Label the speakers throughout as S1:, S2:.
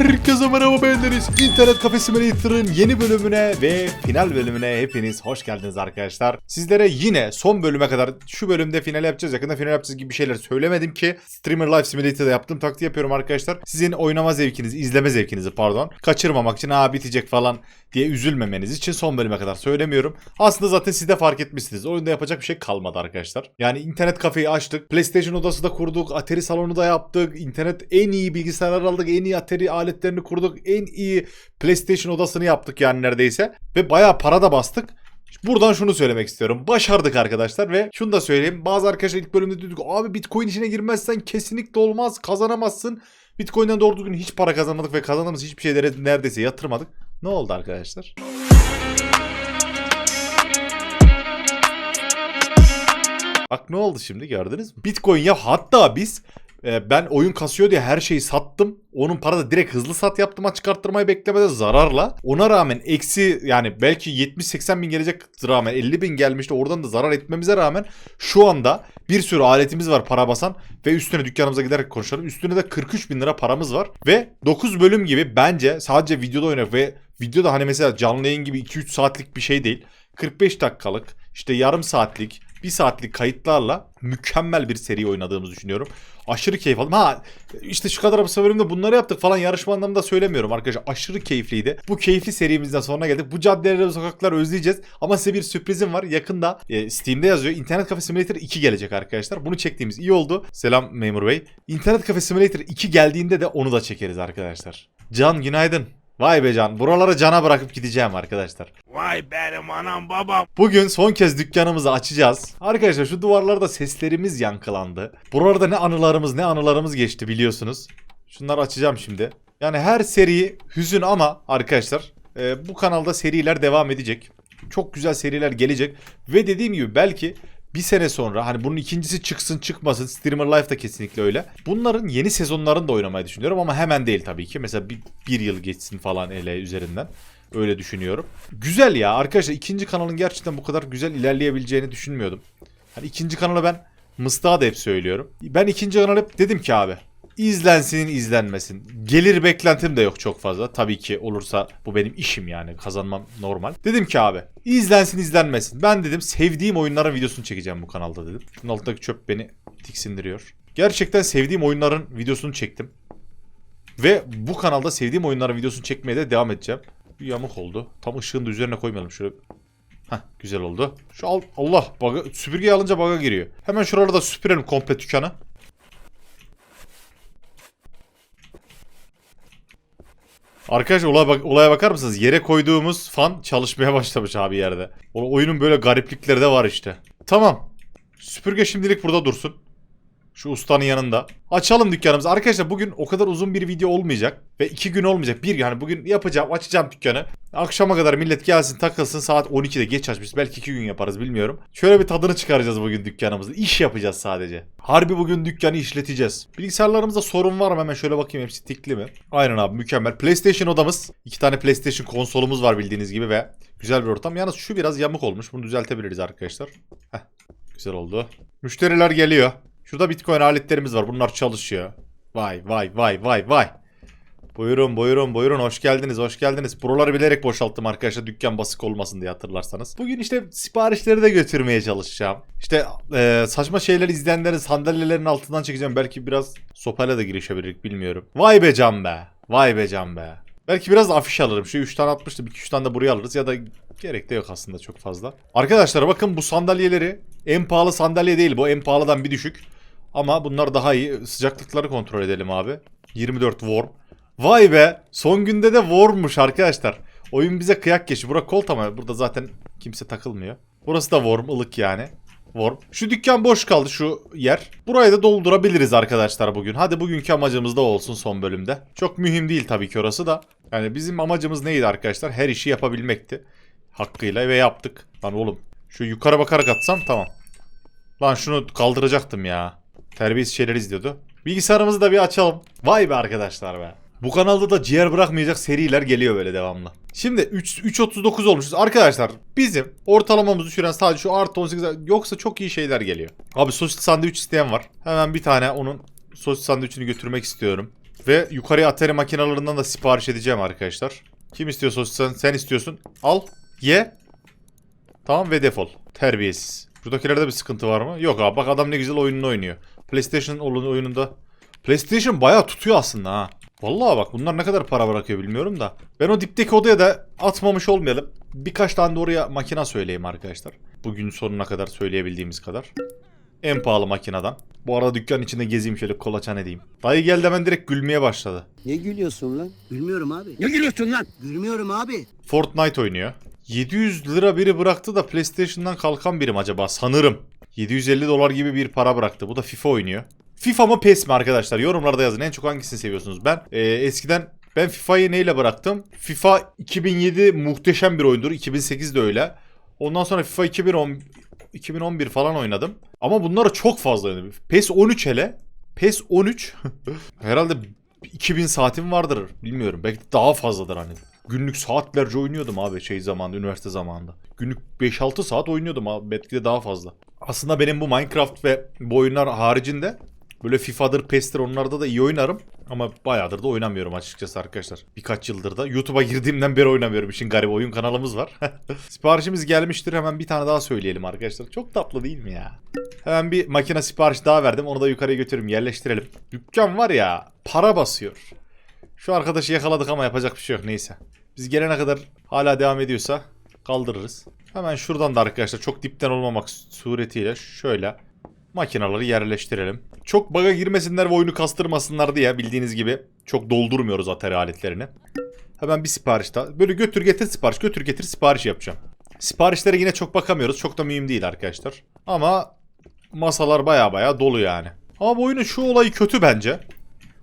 S1: Herkese merhaba beğendiniz. İnternet Cafe Simulator'ın yeni bölümüne ve final bölümüne hepiniz hoş geldiniz arkadaşlar. Sizlere yine son bölüme kadar şu bölümde final yapacağız, yakında final yapacağız gibi bir şeyler söylemedim ki Streamer Live Simulator'da yaptığım taktiği yapıyorum arkadaşlar. Sizin oynama zevkinizi, izleme zevkinizi pardon, kaçırmamak için aa bitecek falan diye üzülmemeniz için son bölüme kadar söylemiyorum. Aslında zaten siz de fark etmişsiniz. Oyunda yapacak bir şey kalmadı arkadaşlar. Yani internet kafeyi açtık. PlayStation odası da kurduk. Atari salonu da yaptık. İnternet en iyi bilgisayarlar aldık. En iyi Atari aletlerini kurduk. En iyi PlayStation odasını yaptık yani neredeyse. Ve bayağı para da bastık. Buradan şunu söylemek istiyorum. Başardık arkadaşlar ve şunu da söyleyeyim. Bazı arkadaşlar ilk bölümde dedik abi Bitcoin içine girmezsen kesinlikle olmaz kazanamazsın. Bitcoin'den doğru düzgün hiç para kazanmadık ve kazandığımız hiçbir şeylere neredeyse yatırmadık. Ne oldu arkadaşlar? Bak ne oldu şimdi gördünüz mü? Bitcoin ya hatta biz e, ben oyun kasıyor diye her şeyi sattım. Onun parada direkt hızlı sat yaptım açık arttırmayı beklemeden zararla. Ona rağmen eksi yani belki 70-80 bin gelecek rağmen 50 bin gelmişti. Oradan da zarar etmemize rağmen şu anda bir sürü aletimiz var para basan. Ve üstüne dükkanımıza giderek konuşalım. Üstüne de 43 bin lira paramız var. Ve 9 bölüm gibi bence sadece videoda oynayak ve videoda hani mesela canlı yayın gibi 2-3 saatlik bir şey değil. 45 dakikalık işte yarım saatlik bir saatlik kayıtlarla mükemmel bir seri oynadığımızı düşünüyorum. Aşırı keyif aldım. Ha işte şu kadar bu bölümde bunları yaptık falan yarışma anlamında söylemiyorum arkadaşlar. Aşırı keyifliydi. Bu keyifli serimizden sonra geldik. Bu caddeleri ve sokakları özleyeceğiz. Ama size bir sürprizim var. Yakında e, Steam'de yazıyor. İnternet Cafe Simulator 2 gelecek arkadaşlar. Bunu çektiğimiz iyi oldu. Selam Memur Bey. İnternet Cafe Simulator 2 geldiğinde de onu da çekeriz arkadaşlar. Can günaydın. Vay be Can. Buraları cana bırakıp gideceğim arkadaşlar.
S2: Vay benim anam babam.
S1: Bugün son kez dükkanımızı açacağız. Arkadaşlar şu duvarlarda seslerimiz yankılandı. Buralarda ne anılarımız ne anılarımız geçti biliyorsunuz. Şunları açacağım şimdi. Yani her seri hüzün ama arkadaşlar e, bu kanalda seriler devam edecek. Çok güzel seriler gelecek. Ve dediğim gibi belki bir sene sonra hani bunun ikincisi çıksın çıkmasın Streamer Life da kesinlikle öyle. Bunların yeni sezonlarını da oynamayı düşünüyorum ama hemen değil tabii ki. Mesela bir, bir yıl geçsin falan ele üzerinden. Öyle düşünüyorum. Güzel ya arkadaşlar ikinci kanalın gerçekten bu kadar güzel ilerleyebileceğini düşünmüyordum. Hani ikinci kanala ben Mıstığa da hep söylüyorum. Ben ikinci kanal hep dedim ki abi izlensin izlenmesin. Gelir beklentim de yok çok fazla. Tabii ki olursa bu benim işim yani kazanmam normal. Dedim ki abi izlensin izlenmesin. Ben dedim sevdiğim oyunların videosunu çekeceğim bu kanalda dedim. Şunun altındaki çöp beni tiksindiriyor. Gerçekten sevdiğim oyunların videosunu çektim. Ve bu kanalda sevdiğim oyunların videosunu çekmeye de devam edeceğim. Bir yamuk oldu. Tam ışığını da üzerine koymayalım şöyle. Heh güzel oldu. Şu al Allah baga, süpürgeyi alınca baga giriyor. Hemen şuraları da süpürelim komple dükkanı. Arkadaşlar olaya, bak olaya bakar mısınız? Yere koyduğumuz fan çalışmaya başlamış abi yerde. O oyunun böyle gariplikleri de var işte. Tamam. Süpürge şimdilik burada dursun. Şu ustanın yanında. Açalım dükkanımızı. Arkadaşlar bugün o kadar uzun bir video olmayacak. Ve iki gün olmayacak. Bir yani bugün yapacağım açacağım dükkanı. Akşama kadar millet gelsin takılsın saat 12'de geç açmış. Belki iki gün yaparız bilmiyorum. Şöyle bir tadını çıkaracağız bugün dükkanımızı. İş yapacağız sadece. Harbi bugün dükkanı işleteceğiz. Bilgisayarlarımızda sorun var mı? Hemen şöyle bakayım hepsi tikli mi? Aynen abi mükemmel. PlayStation odamız. iki tane PlayStation konsolumuz var bildiğiniz gibi ve güzel bir ortam. Yalnız şu biraz yamuk olmuş. Bunu düzeltebiliriz arkadaşlar. Heh, güzel oldu. Müşteriler geliyor. Şurada Bitcoin aletlerimiz var. Bunlar çalışıyor. Vay vay vay vay vay. Buyurun buyurun buyurun hoş geldiniz hoş geldiniz. Buraları bilerek boşalttım arkadaşlar dükkan basık olmasın diye hatırlarsanız. Bugün işte siparişleri de götürmeye çalışacağım. İşte e, saçma şeyler izleyenlerin sandalyelerin altından çekeceğim. Belki biraz sopayla da girişebilirik bilmiyorum. Vay be can be. Vay be can be. Belki biraz afiş alırım. Şu 3 tane atmıştım. 2-3 tane de buraya alırız ya da gerek de yok aslında çok fazla. Arkadaşlar bakın bu sandalyeleri en pahalı sandalye değil. Bu en pahalıdan bir düşük. Ama bunlar daha iyi. Sıcaklıkları kontrol edelim abi. 24 warm. Vay be. Son günde de warmmuş arkadaşlar. Oyun bize kıyak geçti. Bura kolt ama burada zaten kimse takılmıyor. Burası da warm, ılık yani. Warm. Şu dükkan boş kaldı şu yer. Burayı da doldurabiliriz arkadaşlar bugün. Hadi bugünkü amacımız da olsun son bölümde. Çok mühim değil tabii ki orası da. Yani bizim amacımız neydi arkadaşlar? Her işi yapabilmekti. Hakkıyla ve yaptık. Lan oğlum şu yukarı bakarak atsam tamam. Lan şunu kaldıracaktım ya. Terbiyesiz şeyler izliyordu. Bilgisayarımızı da bir açalım. Vay be arkadaşlar be. Bu kanalda da ciğer bırakmayacak seriler geliyor böyle devamlı. Şimdi 3 3.39 olmuşuz. Arkadaşlar bizim ortalamamızı düşüren sadece şu artı 18 yoksa çok iyi şeyler geliyor. Abi sosis sandviç isteyen var. Hemen bir tane onun sosis sandviçini götürmek istiyorum. Ve yukarıya Atari makinalarından da sipariş edeceğim arkadaşlar. Kim istiyorsa sen, sen istiyorsun. Al. Ye. Tamam ve defol. Terbiyesiz. Buradakilerde bir sıkıntı var mı? Yok abi bak adam ne güzel oyununu oynuyor. PlayStation oyun- oyununda. PlayStation bayağı tutuyor aslında ha. Vallahi bak bunlar ne kadar para bırakıyor bilmiyorum da. Ben o dipteki odaya da atmamış olmayalım. Birkaç tane de oraya makina söyleyeyim arkadaşlar. Bugün sonuna kadar söyleyebildiğimiz kadar. En pahalı makineden. Bu arada dükkanın içinde gezeyim şöyle kolaçan edeyim. Dayı geldi hemen direkt gülmeye başladı.
S3: Ne gülüyorsun lan?
S4: Gülmüyorum abi.
S3: Ne gülüyorsun lan?
S4: Gülmüyorum abi.
S1: Fortnite oynuyor. 700 lira biri bıraktı da PlayStation'dan kalkan birim acaba sanırım. 750 dolar gibi bir para bıraktı. Bu da FIFA oynuyor. FIFA mı PES mi arkadaşlar? Yorumlarda yazın. En çok hangisini seviyorsunuz? Ben e, eskiden ben FIFA'yı neyle bıraktım? FIFA 2007 muhteşem bir oyundur. 2008 de öyle. Ondan sonra FIFA 2010 2011 falan oynadım. Ama bunlara çok fazla oynadım. PES 13 hele. PES 13 herhalde 2000 saatim vardır. Bilmiyorum. Belki daha fazladır hani. Günlük saatlerce oynuyordum abi şey zamanında, üniversite zamanında. Günlük 5-6 saat oynuyordum abi. Belki de daha fazla. Aslında benim bu Minecraft ve bu oyunlar haricinde böyle FIFA'dır, PES'tir onlarda da iyi oynarım. Ama bayağıdır da oynamıyorum açıkçası arkadaşlar. Birkaç yıldır da YouTube'a girdiğimden beri oynamıyorum. İşin garibi oyun kanalımız var. Siparişimiz gelmiştir. Hemen bir tane daha söyleyelim arkadaşlar. Çok tatlı değil mi ya? Hemen bir makine sipariş daha verdim. Onu da yukarıya götürürüm. Yerleştirelim. Dükkan var ya para basıyor. Şu arkadaşı yakaladık ama yapacak bir şey yok neyse. Biz gelene kadar hala devam ediyorsa kaldırırız. Hemen şuradan da arkadaşlar çok dipten olmamak suretiyle şöyle makinaları yerleştirelim. Çok baga girmesinler ve oyunu kastırmasınlar diye bildiğiniz gibi çok doldurmuyoruz Atari aletlerini. Hemen bir sipariş daha. Böyle götür getir sipariş götür getir sipariş yapacağım. Siparişlere yine çok bakamıyoruz. Çok da mühim değil arkadaşlar. Ama masalar baya baya dolu yani. Ama bu oyunun şu olayı kötü bence.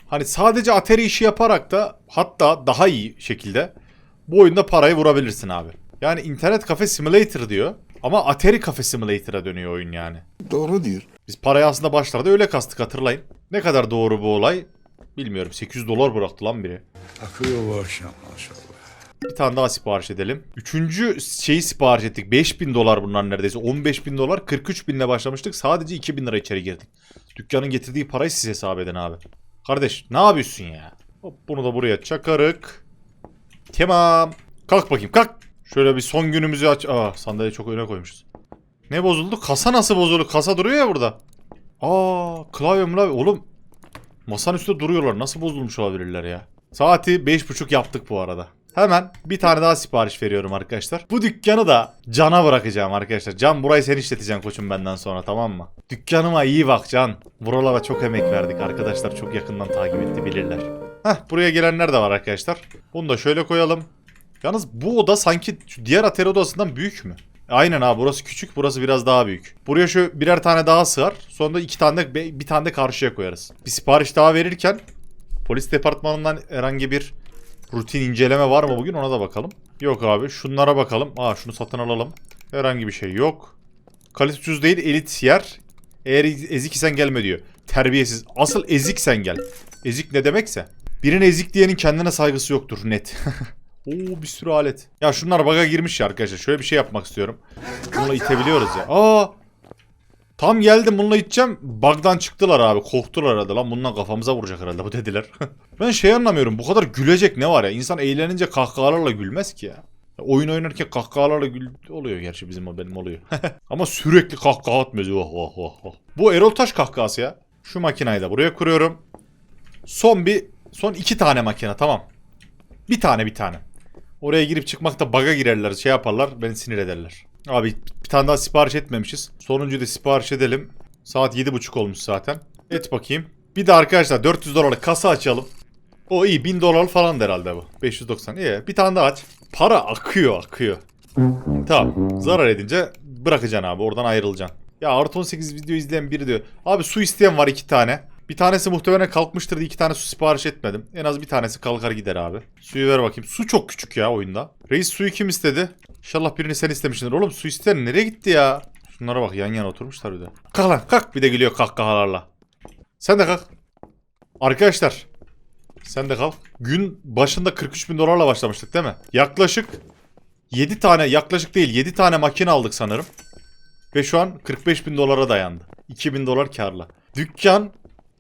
S1: Hani sadece Atari işi yaparak da hatta daha iyi şekilde bu oyunda parayı vurabilirsin abi. Yani internet kafe simulator diyor ama Atari kafe simulator'a dönüyor oyun yani.
S5: Doğru diyor.
S1: Biz parayı aslında başlarda öyle kastık hatırlayın. Ne kadar doğru bu olay bilmiyorum. 800 dolar bıraktı lan biri.
S5: Akıyor bu akşam maşallah.
S1: Bir tane daha sipariş edelim. Üçüncü şeyi sipariş ettik. 5000 dolar bunlar neredeyse. 15 bin dolar 43 binle başlamıştık. Sadece 2000 lira içeri girdik. Dükkanın getirdiği parayı siz hesap edin abi. Kardeş ne yapıyorsun ya? Hop bunu da buraya çakarık. Tamam. Kalk bakayım kalk. Şöyle bir son günümüzü aç. Aa sandalye çok öne koymuşuz. Ne bozuldu? Kasa nasıl bozuldu? Kasa duruyor ya burada. Aa klavye mlavye. Oğlum masanın üstünde duruyorlar. Nasıl bozulmuş olabilirler ya? Saati 5.30 yaptık bu arada. Hemen bir tane daha sipariş veriyorum arkadaşlar. Bu dükkanı da Can'a bırakacağım arkadaşlar. Can burayı sen işleteceksin koçum benden sonra tamam mı? Dükkanıma iyi bak Can. Buralara çok emek verdik. Arkadaşlar çok yakından takip etti bilirler. Heh buraya gelenler de var arkadaşlar. Bunu da şöyle koyalım. Yalnız bu oda sanki diğer atari odasından büyük mü? Aynen abi burası küçük burası biraz daha büyük. Buraya şu birer tane daha sığar. Sonra da iki tane de bir tane de karşıya koyarız. Bir sipariş daha verirken polis departmanından herhangi bir rutin inceleme var mı bugün ona da bakalım. Yok abi şunlara bakalım. Aa şunu satın alalım. Herhangi bir şey yok. Kalite ucuz değil elit yer. Eğer ezik isen gelme diyor. Terbiyesiz. Asıl ezik sen gel. Ezik ne demekse. Birine ezik diyenin kendine saygısı yoktur net. Oo bir sürü alet. Ya şunlar baga girmiş ya arkadaşlar. Şöyle bir şey yapmak istiyorum. Bununla itebiliyoruz ya. Aa! Tam geldim bununla iteceğim. Bug'dan çıktılar abi. Korktular herhalde lan. Bundan kafamıza vuracak herhalde bu dediler. ben şey anlamıyorum. Bu kadar gülecek ne var ya? İnsan eğlenince kahkahalarla gülmez ki ya. Oyun oynarken kahkahalarla gül oluyor gerçi bizim benim oluyor. Ama sürekli kahkaha atmıyoruz. Oh, oh, oh, oh. Bu Erol Taş kahkahası ya. Şu makinayı da buraya kuruyorum. Son bir son iki tane makine tamam. Bir tane bir tane. Oraya girip çıkmakta baga girerler, şey yaparlar, beni sinir ederler. Abi bir tane daha sipariş etmemişiz. Sonuncuyu da sipariş edelim. Saat 7.30 olmuş zaten. Et bakayım. Bir de arkadaşlar 400 dolarlık kasa açalım. O iyi 1000 dolar falan herhalde bu. 590 iyi. Bir tane daha aç. Para akıyor akıyor. Tamam. Zarar edince bırakacaksın abi. Oradan ayrılacaksın. Ya artı 18 video izleyen biri diyor. Abi su isteyen var iki tane. Bir tanesi muhtemelen kalkmıştır diye iki tane su sipariş etmedim. En az bir tanesi kalkar gider abi. Suyu ver bakayım. Su çok küçük ya oyunda. Reis suyu kim istedi? İnşallah birini sen istemişsindir. Oğlum su isteyen nereye gitti ya? Şunlara bak yan yana oturmuşlar bir de. Kalk lan kalk. Bir de geliyor kahkahalarla. Sen de kalk. Arkadaşlar. Sen de kalk. Gün başında 43 bin dolarla başlamıştık değil mi? Yaklaşık 7 tane yaklaşık değil 7 tane makine aldık sanırım. Ve şu an 45 bin dolara dayandı. 2000 dolar karla. Dükkan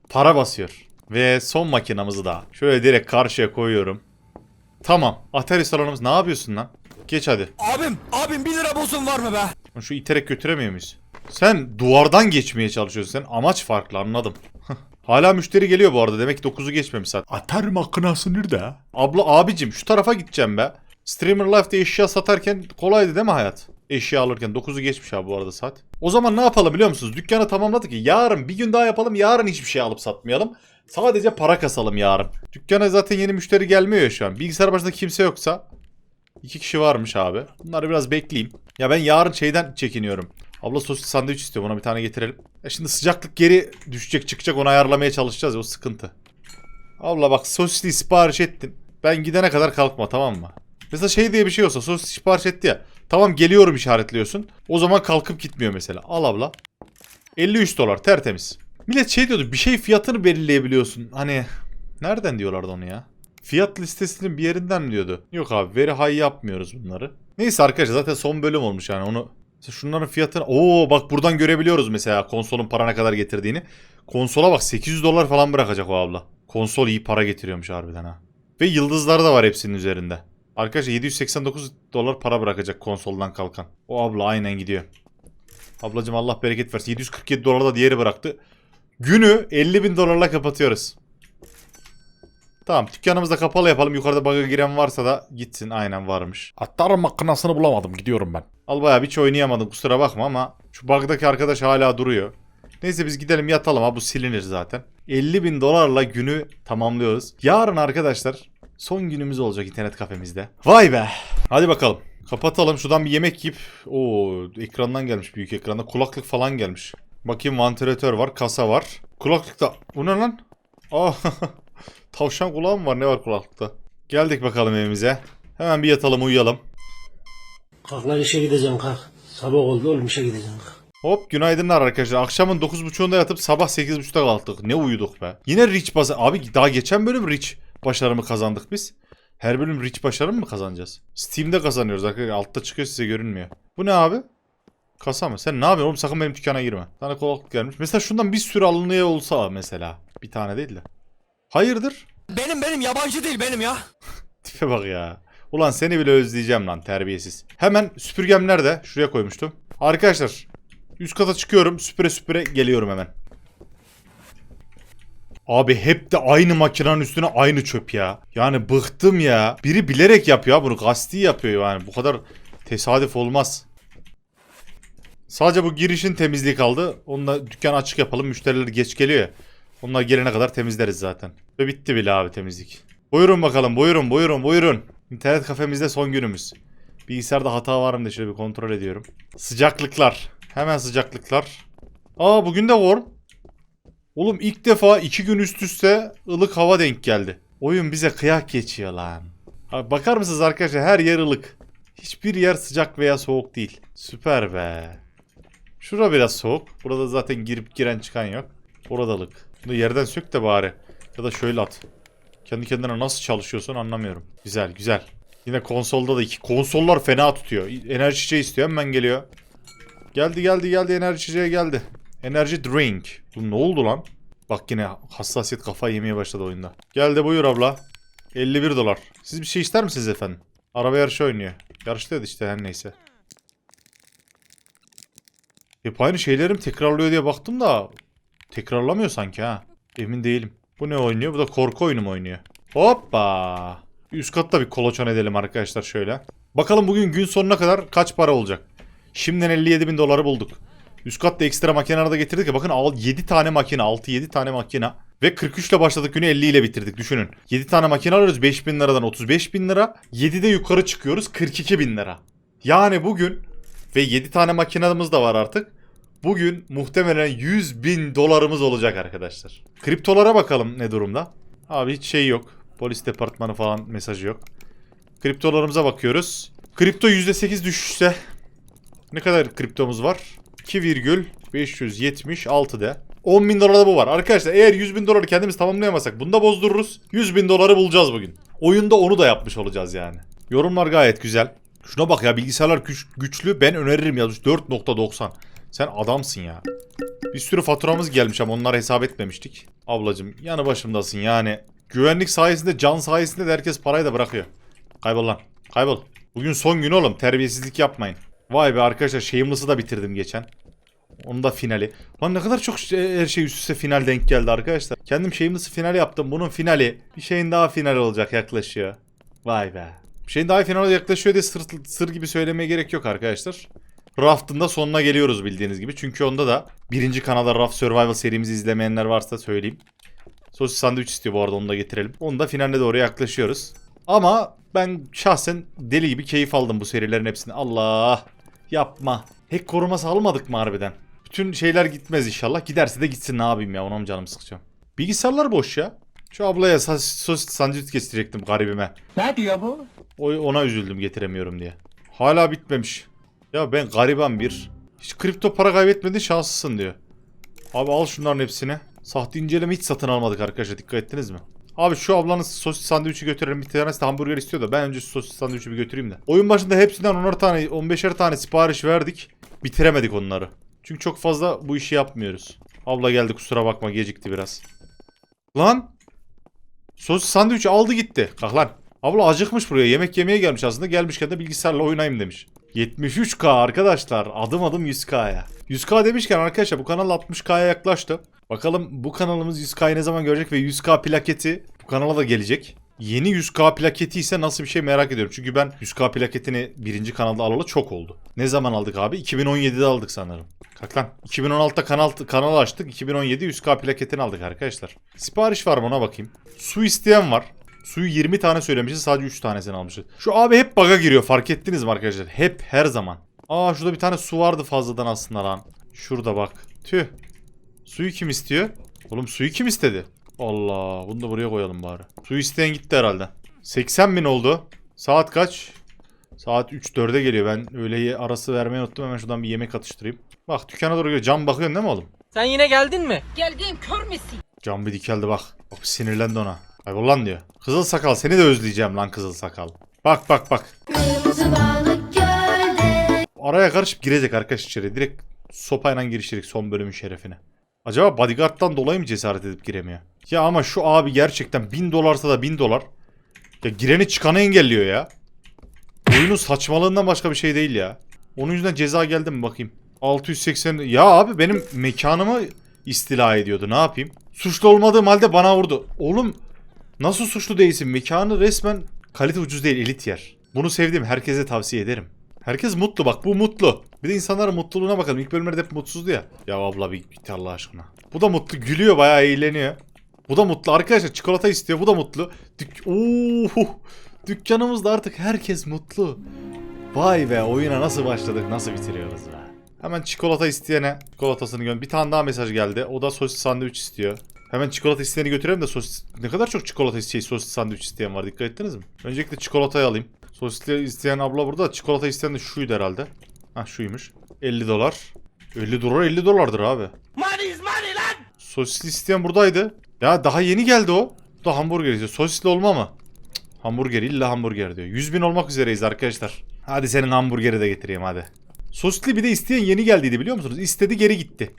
S1: para basıyor. Ve son makinamızı da şöyle direkt karşıya koyuyorum. Tamam. Atari salonumuz ne yapıyorsun lan? Geç hadi.
S3: Abim, abim 1 lira bozun var mı be?
S1: Şu iterek götüremiyor muyuz? Sen duvardan geçmeye çalışıyorsun. Sen amaç farklı anladım. Hala müşteri geliyor bu arada. Demek ki 9'u geçmemiş saat.
S5: Atari makinası nerede?
S1: Abla abicim şu tarafa gideceğim be. Streamer Life'de eşya satarken kolaydı değil mi hayat? Eşya alırken 9'u geçmiş abi bu arada saat. O zaman ne yapalım biliyor musunuz? Dükkanı tamamladık ki yarın bir gün daha yapalım. Yarın hiçbir şey alıp satmayalım. Sadece para kasalım yarın. Dükkana zaten yeni müşteri gelmiyor ya şu an. Bilgisayar başında kimse yoksa. iki kişi varmış abi. Bunları biraz bekleyeyim. Ya ben yarın şeyden çekiniyorum. Abla sosis sandviç istiyor. Buna bir tane getirelim. Ya şimdi sıcaklık geri düşecek çıkacak onu ayarlamaya çalışacağız. ya, O sıkıntı. Abla bak sosisli sipariş ettin. Ben gidene kadar kalkma tamam mı? Mesela şey diye bir şey olsa sosis sipariş etti ya. Tamam geliyorum işaretliyorsun. O zaman kalkıp gitmiyor mesela. Al abla. 53 dolar tertemiz. Millet şey diyordu bir şey fiyatını belirleyebiliyorsun. Hani nereden diyorlardı onu ya? Fiyat listesinin bir yerinden mi diyordu? Yok abi veri high yapmıyoruz bunları. Neyse arkadaşlar zaten son bölüm olmuş yani onu. Mesela şunların fiyatını... Oo bak buradan görebiliyoruz mesela konsolun para ne kadar getirdiğini. Konsola bak 800 dolar falan bırakacak o abla. Konsol iyi para getiriyormuş harbiden ha. Ve yıldızları da var hepsinin üzerinde. Arkadaşlar 789 dolar para bırakacak konsoldan kalkan. O abla aynen gidiyor. Ablacım Allah bereket versin. 747 dolar da diğeri bıraktı. Günü 50 bin dolarla kapatıyoruz. Tamam dükkanımızı da kapalı yapalım. Yukarıda bug'a giren varsa da gitsin. Aynen varmış.
S5: Atari makinasını bulamadım gidiyorum ben.
S1: Al bayağı hiç oynayamadım kusura bakma ama şu bug'daki arkadaş hala duruyor. Neyse biz gidelim yatalım ha bu silinir zaten. 50 bin dolarla günü tamamlıyoruz. Yarın arkadaşlar son günümüz olacak internet kafemizde. Vay be. Hadi bakalım. Kapatalım şuradan bir yemek yiyip. Oo ekrandan gelmiş büyük ekranda. Kulaklık falan gelmiş. Bakayım vantilatör var kasa var. Kulaklıkta. Bu ne lan? Aa, tavşan kulağı mı var ne var kulaklıkta? Geldik bakalım evimize. Hemen bir yatalım uyuyalım.
S4: Kalk lan işe gideceğim kalk. Sabah oldu oğlum işe gideceğim kalk.
S1: Hop günaydınlar arkadaşlar. Akşamın 9.30'unda yatıp sabah 8.30'da kalktık. Ne uyuduk be. Yine Rich bas Abi daha geçen bölüm Rich başarımı kazandık biz. Her bölüm Rich başarı mı kazanacağız? Steam'de kazanıyoruz arkadaşlar. Altta çıkıyor size görünmüyor. Bu ne abi? Kasa mı? Sen ne yapıyorsun oğlum? Sakın benim dükkana girme. Bir tane kulaklık gelmiş. Mesela şundan bir sürü alınıyor olsa mesela. Bir tane değil de. Hayırdır?
S3: Benim benim yabancı değil benim ya.
S1: Tipe bak ya. Ulan seni bile özleyeceğim lan terbiyesiz. Hemen süpürgem nerede? Şuraya koymuştum. Arkadaşlar üst kata çıkıyorum süpüre süpüre geliyorum hemen. Abi hep de aynı makinenin üstüne aynı çöp ya. Yani bıktım ya. Biri bilerek yapıyor bunu kasti yapıyor yani. Bu kadar tesadüf olmaz. Sadece bu girişin temizliği kaldı. Onunla dükkan açık yapalım. Müşteriler geç geliyor ya. Onlar gelene kadar temizleriz zaten. Ve bitti bile abi temizlik. Buyurun bakalım buyurun buyurun buyurun. İnternet kafemizde son günümüz. Bilgisayarda hata var mı diye şöyle bir kontrol ediyorum. Sıcaklıklar. Hemen sıcaklıklar. Aa bugün de warm. Oğlum ilk defa iki gün üst üste ılık hava denk geldi. Oyun bize kıyak geçiyor lan. Abi bakar mısınız arkadaşlar her yer ılık. Hiçbir yer sıcak veya soğuk değil. Süper be. Şura biraz soğuk. Burada zaten girip giren çıkan yok. Orada ılık. Bunu yerden sök de bari. Ya da şöyle at. Kendi kendine nasıl çalışıyorsun anlamıyorum. Güzel güzel. Yine konsolda da iki. Konsollar fena tutuyor. Enerji içeceği istiyor hemen geliyor. Geldi geldi geldi enerji içeceği geldi. Enerji drink. Bu ne oldu lan? Bak yine hassasiyet kafa yemeye başladı oyunda. Geldi buyur abla. 51 dolar. Siz bir şey ister misiniz efendim? Araba yarışı oynuyor. Yarıştaydı işte her neyse. Hep aynı şeylerim tekrarlıyor diye baktım da tekrarlamıyor sanki ha. Emin değilim. Bu ne oynuyor? Bu da korku oyunu mu oynuyor? Hoppa. Üst katta bir koloçan edelim arkadaşlar şöyle. Bakalım bugün gün sonuna kadar kaç para olacak? Şimdiden 57 bin doları bulduk. Üst katta ekstra makineleri da getirdik ya. Bakın 7 tane makine. 6-7 tane makine. Ve 43 ile başladık günü 50 ile bitirdik düşünün. 7 tane makine alıyoruz 5 bin liradan 35 bin lira. 7'de yukarı çıkıyoruz 42 bin lira. Yani bugün ve 7 tane makinamız da var artık. Bugün muhtemelen 100 bin dolarımız olacak arkadaşlar. Kriptolara bakalım ne durumda. Abi hiç şey yok. Polis departmanı falan mesajı yok. Kriptolarımıza bakıyoruz. Kripto %8 düşüşte. Ne kadar kriptomuz var? 2,576 de. 10 bin dolarda bu var. Arkadaşlar eğer 100 bin doları kendimiz tamamlayamazsak bunu da bozdururuz. 100 bin doları bulacağız bugün. Oyunda onu da yapmış olacağız yani. Yorumlar gayet güzel. Şuna bak ya bilgisayarlar güç, güçlü ben öneririm yazmış 4.90. Sen adamsın ya. Bir sürü faturamız gelmiş ama onları hesap etmemiştik. Ablacım yanı başımdasın yani. Güvenlik sayesinde can sayesinde de herkes parayı da bırakıyor. Kaybol lan. Kaybol. Bugün son gün oğlum. Terbiyesizlik yapmayın. Vay be arkadaşlar Shameless'ı da bitirdim geçen. Onun da finali. Lan ne kadar çok şey- her şey üst üste final denk geldi arkadaşlar. Kendim Shameless'ı final yaptım. Bunun finali. Bir şeyin daha final olacak yaklaşıyor. Vay be. Bir şeyin daha finale yaklaşıyor diye sır, sır gibi söylemeye gerek yok arkadaşlar. Raft'ın da sonuna geliyoruz bildiğiniz gibi. Çünkü onda da birinci kanalda Raft Survival serimizi izlemeyenler varsa söyleyeyim. Sosis sandviç istiyor bu arada onu da getirelim. Onu da finaline doğru yaklaşıyoruz. Ama ben şahsen deli gibi keyif aldım bu serilerin hepsini. Allah yapma. Hack koruması almadık mı harbiden? Bütün şeyler gitmez inşallah. Giderse de gitsin ne yapayım ya ona mı canım sıkacağım. Bilgisayarlar boş ya. Şu ablaya sos- sosis sandviç getirecektim garibime.
S3: Ne diyor bu?
S1: O, ona üzüldüm getiremiyorum diye. Hala bitmemiş. Ya ben gariban bir. Hiç kripto para kaybetmedin şanslısın diyor. Abi al şunların hepsini. Sahte inceleme hiç satın almadık arkadaşlar dikkat ettiniz mi? Abi şu ablanın sosis sandviçi götürelim. Bir tanesi de hamburger istiyor da ben önce sosis sandviçi bir götüreyim de. Oyun başında hepsinden 10'ar tane 15'er tane sipariş verdik. Bitiremedik onları. Çünkü çok fazla bu işi yapmıyoruz. Abla geldi kusura bakma gecikti biraz. Lan Sosis sandviçi aldı gitti. Kalk lan. Abla acıkmış buraya. Yemek yemeye gelmiş aslında. Gelmişken de bilgisayarla oynayayım demiş. 73k arkadaşlar. Adım adım 100k'ya. 100k demişken arkadaşlar bu kanal 60k'ya yaklaştı. Bakalım bu kanalımız 100k'yı ne zaman görecek ve 100k plaketi bu kanala da gelecek. Yeni 100k plaketi ise nasıl bir şey merak ediyorum. Çünkü ben 100k plaketini birinci kanalda alalı çok oldu. Ne zaman aldık abi? 2017'de aldık sanırım. Kalk lan. 2016'da kanal, kanal açtık. 2017 100k plaketini aldık arkadaşlar. Sipariş var mı ona bakayım. Su isteyen var. Suyu 20 tane söylemişiz sadece 3 tanesini almışız. Şu abi hep baga giriyor fark ettiniz mi arkadaşlar? Hep her zaman. Aa şurada bir tane su vardı fazladan aslında lan. Şurada bak. Tüh. Suyu kim istiyor? Oğlum suyu kim istedi? Allah bunu da buraya koyalım bari. Su isteyen gitti herhalde. 80 bin oldu. Saat kaç? Saat 3-4'e geliyor. Ben öğle arası vermeyi unuttum. Hemen şuradan bir yemek atıştırayım. Bak dükkana doğru geliyor. Cam bakıyorsun değil mi oğlum?
S6: Sen yine geldin mi?
S7: Geldim kör müsün?
S1: Cam bir dikeldi bak. Bak sinirlendi ona. Kaybol lan diyor. Kızıl sakal seni de özleyeceğim lan kızıl sakal. Bak bak bak.
S7: Kırmızı balık gölde.
S1: Araya karışıp girecek arkadaş içeri. Direkt sopayla giriştirdik son bölümün şerefine. Acaba bodyguard'dan dolayı mı cesaret edip giremiyor? Ya ama şu abi gerçekten 1000 dolarsa da 1000 dolar. Ya gireni çıkanı engelliyor ya. Oyunun saçmalığından başka bir şey değil ya. Onun yüzünden ceza geldi mi bakayım. 680 ya abi benim mekanımı istila ediyordu ne yapayım? Suçlu olmadığım halde bana vurdu. Oğlum nasıl suçlu değilsin? Mekanı resmen kalite ucuz değil elit yer. Bunu sevdim herkese tavsiye ederim. Herkes mutlu bak bu mutlu. Bir de insanların mutluluğuna bakalım. İlk bölümlerde hep mutsuzdu ya. Ya abla bir git Allah aşkına. Bu da mutlu gülüyor bayağı eğleniyor. Bu da mutlu arkadaşlar çikolata istiyor bu da mutlu. Dük Oo, dükkanımızda artık herkes mutlu. Vay be oyuna nasıl başladık nasıl bitiriyoruz be. Hemen çikolata isteyene çikolatasını gön. Bir tane daha mesaj geldi. O da sosis sandviç istiyor. Hemen çikolata isteyeni götürelim de sosis... Ne kadar çok çikolata şey, sosis sandviç isteyen var dikkat ettiniz mi? Öncelikle çikolatayı alayım. Sosisli isteyen abla burada. Çikolata isteyen de şuydu herhalde. Ha şuymuş. 50 dolar. 50 dolar 50 dolardır abi.
S3: Money is money lan!
S1: Sosisli isteyen buradaydı. Ya daha yeni geldi o. Bu da hamburger istiyor. Sosisli olma mı? Hamburger illa hamburger diyor. 100 bin olmak üzereyiz arkadaşlar. Hadi senin hamburgeri de getireyim hadi. Sosisli bir de isteyen yeni geldiydi biliyor musunuz? İstedi geri gitti.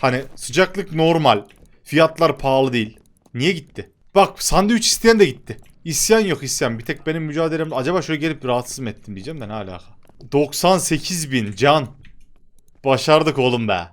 S1: Hani sıcaklık normal. Fiyatlar pahalı değil. Niye gitti? Bak sandviç isteyen de gitti. İsyan yok isyan. Bir tek benim mücadelemde acaba şöyle gelip rahatsız mı ettim diyeceğim de ne alaka. 98 bin can. Başardık oğlum be.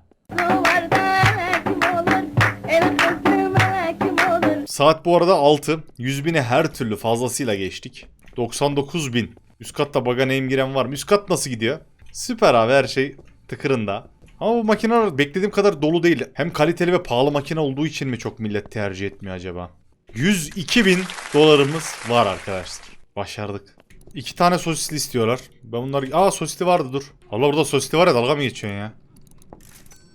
S1: Saat bu arada 6. 100 bini her türlü fazlasıyla geçtik. 99 bin. Üst katta baga name giren var mı? Üst kat nasıl gidiyor? Süper abi her şey tıkırında. Ama bu makineler beklediğim kadar dolu değil. Hem kaliteli ve pahalı makine olduğu için mi çok millet tercih etmiyor acaba? 102 bin dolarımız var arkadaşlar. Başardık. İki tane sosisli istiyorlar. Ben bunları... Aa sosisli vardı dur. Allah orada sosisli var ya dalga mı geçiyorsun ya?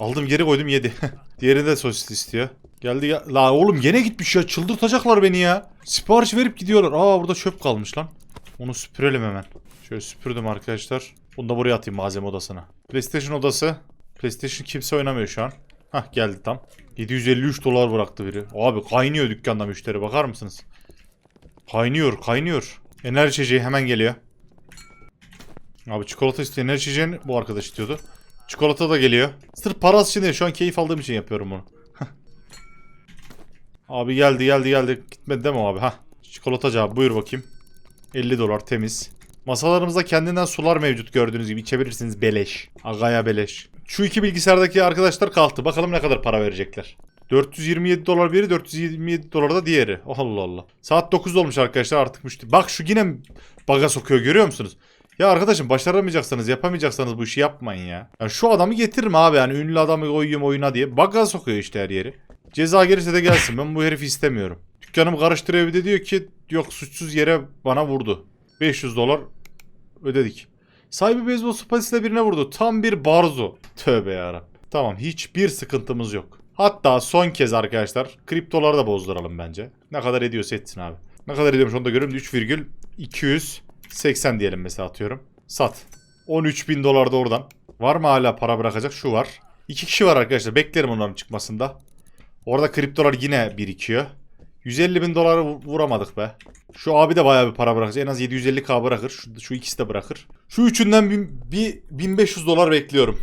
S1: Aldım geri koydum yedi. Diğeri de sosisli istiyor. Geldi ya. La oğlum gene gitmiş ya. Çıldırtacaklar beni ya. Sipariş verip gidiyorlar. Aa burada çöp kalmış lan. Onu süpürelim hemen. Şöyle süpürdüm arkadaşlar. Bunu da buraya atayım malzeme odasına. PlayStation odası. PlayStation kimse oynamıyor şu an. Hah geldi tam. 753 dolar bıraktı biri. Abi kaynıyor dükkanda müşteri bakar mısınız? Kaynıyor kaynıyor. Enerji içeceği hemen geliyor. Abi çikolata isteyen enerji içeceğini bu arkadaş istiyordu. Çikolata da geliyor. Sırf parası için değil şu an keyif aldığım için yapıyorum bunu. abi geldi geldi geldi. Gitmedi değil mi abi? Hah. Çikolatacı abi buyur bakayım. 50 dolar temiz. Masalarımızda kendinden sular mevcut gördüğünüz gibi içebilirsiniz beleş. Agaya beleş. Şu iki bilgisayardaki arkadaşlar kalktı. Bakalım ne kadar para verecekler. 427 dolar biri 427 dolar da diğeri. Allah Allah. Saat 9 olmuş arkadaşlar artık müşteri. Bak şu yine baga sokuyor görüyor musunuz? Ya arkadaşım başaramayacaksanız yapamayacaksanız bu işi yapmayın ya. ya şu adamı getiririm abi yani ünlü adamı koyayım oyuna diye. Baga sokuyor işte her yeri. Ceza gelirse de gelsin ben bu herifi istemiyorum. Dükkanımı karıştırıyor bir de diyor ki yok suçsuz yere bana vurdu. 500 dolar ödedik. Sahibi beyzbol sopasıyla birine vurdu. Tam bir barzo. Tövbe yarabbim. Tamam hiçbir sıkıntımız yok. Hatta son kez arkadaşlar kriptoları da bozduralım bence. Ne kadar ediyorsa etsin abi. Ne kadar ediyormuş onu da görüyorum. 3,280 diyelim mesela atıyorum. Sat. 13 bin dolar da oradan. Var mı hala para bırakacak? Şu var. İki kişi var arkadaşlar. Beklerim onların çıkmasında. Orada kriptolar yine birikiyor. 150 bin doları vu- vuramadık be. Şu abi de bayağı bir para bırakacak. En az 750k bırakır. Şu, şu ikisi de bırakır. Şu üçünden bin- bir 1500 dolar bekliyorum.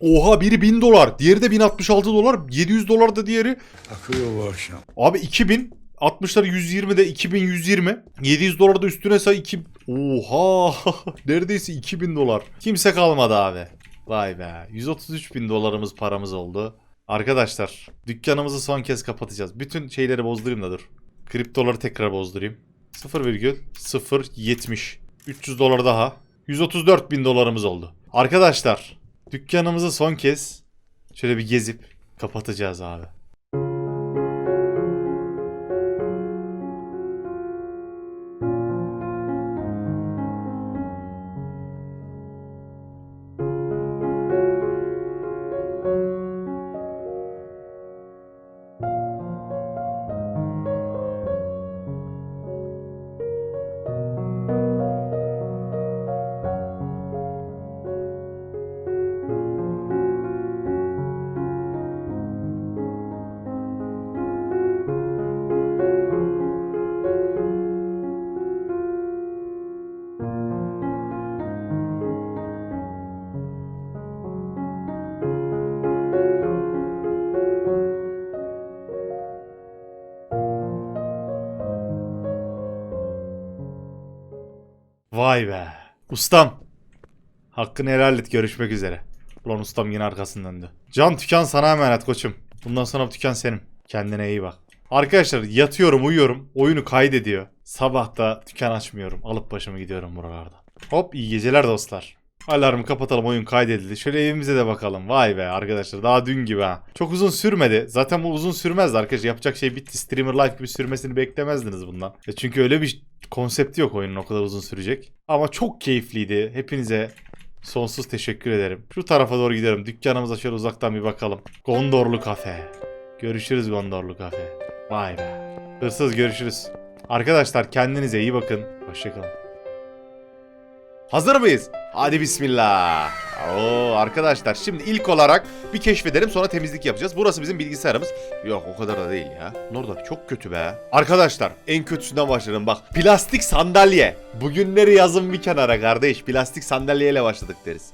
S1: Oha biri 1000 dolar. Diğeri de 1066 dolar. 700 dolar da diğeri.
S2: Akıyor bu akşam.
S1: Abi 2000. 60'ları 120'de 2120. 700 dolar da üstüne say 2. Oha. Neredeyse 2000 dolar. Kimse kalmadı abi. Vay be. 133 bin dolarımız paramız oldu. Arkadaşlar dükkanımızı son kez kapatacağız. Bütün şeyleri bozdurayım da dur. Kriptoları tekrar bozdurayım. 0,070. 300 dolar daha. 134 bin dolarımız oldu. Arkadaşlar dükkanımızı son kez şöyle bir gezip kapatacağız abi. Vay be. Ustam. Hakkını helal et görüşmek üzere. Ulan ustam yine arkasından döndü. Can tüken sana emanet koçum. Bundan sonra bu tüken senin. Kendine iyi bak. Arkadaşlar yatıyorum uyuyorum. Oyunu kaydediyor. Sabah da tüken açmıyorum. Alıp başımı gidiyorum buralarda. Hop iyi geceler dostlar. Alarmı kapatalım oyun kaydedildi. Şöyle evimize de bakalım. Vay be arkadaşlar daha dün gibi ha. Çok uzun sürmedi. Zaten bu uzun sürmezdi arkadaşlar. Yapacak şey bitti. Streamer life gibi sürmesini beklemezdiniz bundan. E çünkü öyle bir konsepti yok oyunun o kadar uzun sürecek. Ama çok keyifliydi. Hepinize sonsuz teşekkür ederim. Şu tarafa doğru gidelim. Dükkanımıza şöyle uzaktan bir bakalım. Gondorlu kafe. Görüşürüz Gondorlu kafe. Vay be. Hırsız görüşürüz. Arkadaşlar kendinize iyi bakın. Hoşçakalın. Hazır mıyız? Hadi bismillah. Oo arkadaşlar şimdi ilk olarak bir keşfedelim sonra temizlik yapacağız. Burası bizim bilgisayarımız. Yok o kadar da değil ya. Orada çok kötü be. Arkadaşlar en kötüsünden başlayalım bak. Plastik sandalye. Bugünleri yazın bir kenara kardeş. Plastik sandalyeyle başladık deriz.